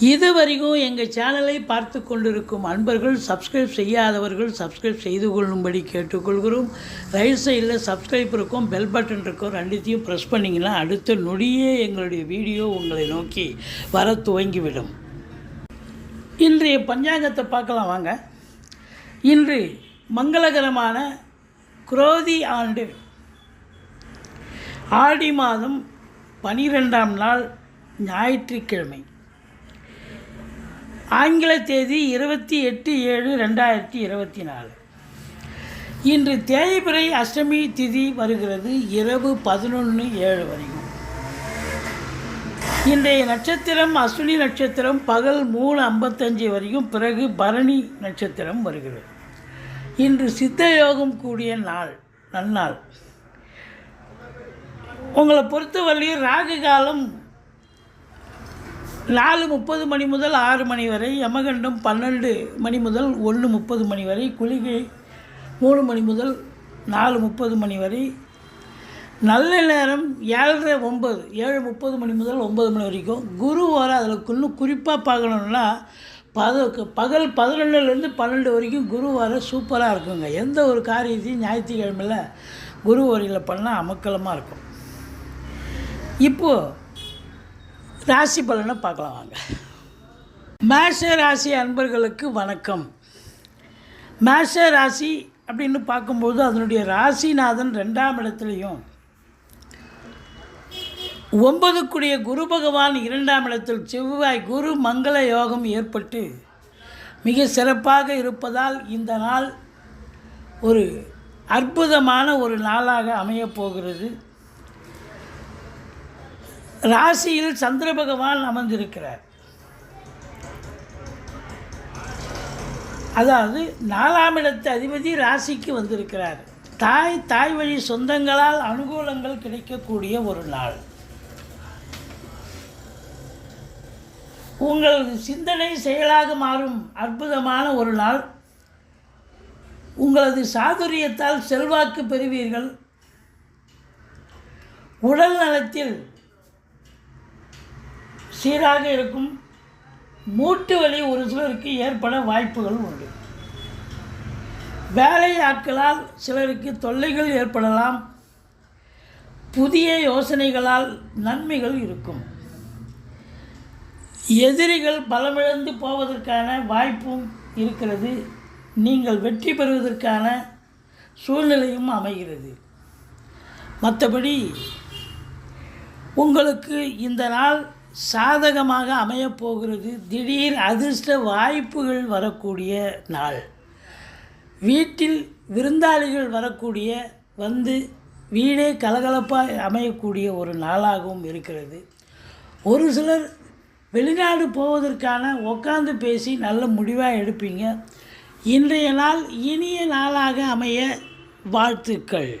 இதுவரைக்கும் எங்கள் சேனலை பார்த்து கொண்டிருக்கும் அன்பர்கள் சப்ஸ்கிரைப் செய்யாதவர்கள் சப்ஸ்கிரைப் செய்து கொள்ளும்படி கேட்டுக்கொள்கிறோம். ரைட் சைடில் சப்ஸ்கிரைப் இருக்கும் பெல் பட்டன் இருக்கும் ரெண்டுத்தையும் ப்ரெஸ் பண்ணிங்கன்னா அடுத்த நொடியே எங்களுடைய வீடியோ உங்களை நோக்கி வர துவங்கிவிடும். இன்றைய பஞ்சாங்கத்தை பார்க்கலாம் வாங்க. இன்று மங்களகரமான குரோதி ஆண்டு. ஆடி மாதம் பனிரெண்டாம் நாள் ஞாயிற்றுக்கிழமை. ஆங்கில தேதி இருபத்தி எட்டு ஏழு ரெண்டாயிரத்தி இருபத்தி நாலு. இன்று தேய்பிரை அஷ்டமி திதி வருகிறது இரவு பதினொன்று ஏழு வரைக்கும். இன்றைய நட்சத்திரம் அஸ்வினி நட்சத்திரம் பகல் மூணு ஐம்பத்தஞ்சு வரைக்கும் பிறகு பரணி நட்சத்திரம் வருகிறது. இன்று சித்த யோகம் கூடிய நாள் நன்னாள். உங்களை பொறுத்தவரையும் ராகு காலம் நாலு முப்பது மணி முதல் ஆறு மணி வரை யமகண்டம் பன்னெண்டு மணி முதல் ஒன்று முப்பது மணி வரை குளிகை மூணு மணி முதல் நாலு முப்பது மணி வரை நல்ல நேரம் ஏழரை ஒம்பது ஏழு முப்பது மணி முதல் ஒம்பது மணி வரைக்கும். குரு வர அதில் இன்னும் குறிப்பாக பார்க்கணுன்னா பத பகல் பதினொன்றுலேருந்து பன்னெண்டு வரைக்கும் குரு வர சூப்பராக இருக்குங்க. எந்த ஒரு காரியத்தையும் ஞாயிற்றுக்கிழமையில் குரு வரையில் பண்ணால் அமக்கலமாக இருக்கும். இப்போது ராசி பலனை பார்க்கலாம் வாங்க. மேஷ ராசி அன்பர்களுக்கு வணக்கம். மேஷ ராசி அப்படின்னு பார்க்கும்போது அதனுடைய ராசிநாதன் ரெண்டாம் இடத்துலையும் ஒன்பதுக்குடிய குரு பகவான் இரண்டாம் இடத்தில் செவ்வாய் குரு மங்கள யோகம் ஏற்பட்டு மிக சிறப்பாக இருப்பதால் இந்த நாள் ஒரு அற்புதமான ஒரு நாளாக அமையப் போகிறது. ராசியில் சந்திர பகவான் அமர்ந்திருக்கிறார். அதாவது நாலாம் இடத்து அதிபதி ராசிக்கு வந்திருக்கிறார். தாய் தாய் வழி சொந்தங்களால் அனுகூலங்கள் கிடைக்கக்கூடிய ஒரு நாள். உங்களது சிந்தனை செயலாக மாறும் அற்புதமான ஒரு நாள். உங்களது சாதுரியத்தால் செல்வாக்கு பெறுவீர்கள். உடல் நலத்தில் சீராக இருக்கும் மூட்டு வலி ஒரு சிலருக்கு ஏற்பட வாய்ப்புகள் உண்டு. வேலை ஆட்களால் சிலருக்கு தொல்லைகள் ஏற்படலாம். புதிய யோசனைகளால் நன்மைகள் இருக்கும். எதிரிகள் பலமிழந்து போவதற்கான வாய்ப்பும் இருக்கிறது. நீங்கள் வெற்றி பெறுவதற்கான சூழ்நிலையும் அமைகிறது. மற்றபடி உங்களுக்கு இந்த நாள் சாதகமாக அமையப் போகிறது திடீர் அதிர்ஷ்ட வாய்ப்புகள் வரக்கூடிய நாள். வீட்டில் விருந்தாளிகள் வரக்கூடிய வந்து வீடே கலகலப்பாக அமையக்கூடிய ஒரு நாளாகவும் இருக்கிறது. ஒரு சிலர் வெளிநாடு போவதற்கான உட்காந்து பேசி நல்ல முடிவாக எடுப்பீங்க. இன்றைய நாள் இனிய நாளாக அமைய வாழ்த்துக்கள்.